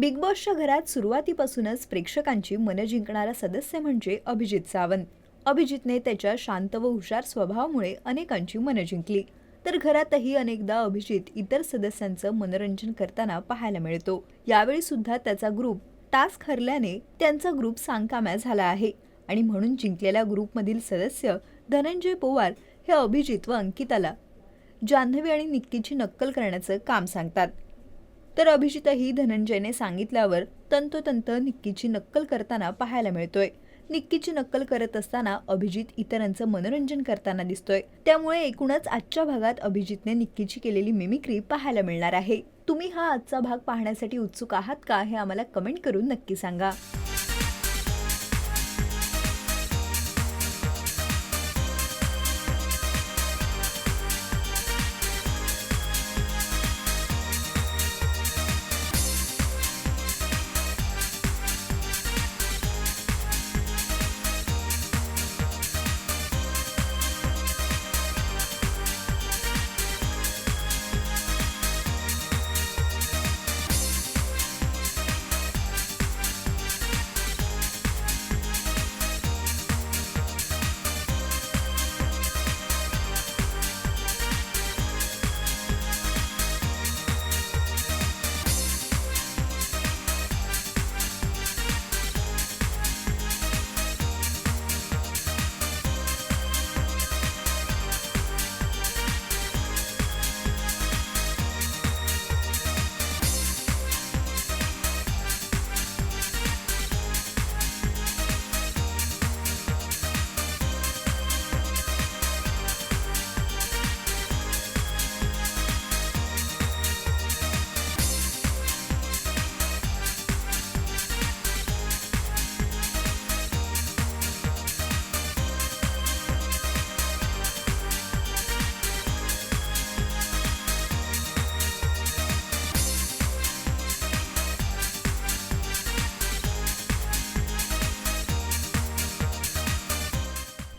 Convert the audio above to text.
Big बॉसच्या घरात सुरुवातीपासूनच प्रेक्षकांची मनं जिंकणारा सदस्य म्हणजे अभिजित सावंत. अभिजितने त्याच्या शांत व हुशार स्वभावामुळे अनेकांची मनं जिंकली. तर घरातही अनेकदा अभिजित इतर सदस्यांचं मनोरंजन करताना पाहायला मिळतो. यावेळी सुद्धा त्याचा ग्रुप टास्क हरल्याने त्यांचा ग्रुप सांगकाम्या झाला आहे आणि म्हणून जिंकलेल्या ग्रुपमधील सदस्य धनंजय पवार हे अभिजित व अंकिताला. जान्हवी आणि निक्कीची नक्कल करण्याचं काम सांगतात. तर अभिजितही धनंजयने सांगितल्यावर तंतोतंत निक्कीची नक्कल करताना पाहायला मिळतोय. निक्कीची नक्कल करत असताना अभिजित इतरांचं मनोरंजन करताना दिसतोय. त्यामुळे एकूणच आजच्या भागात अभिजितने निक्कीची केलेली मिमिक्री पाहायला मिळणार आहे. तुम्ही हा आजचा भाग पाहण्यासाठी उत्सुक आहात का हे आम्हाला कमेंट करून नक्की सांगा.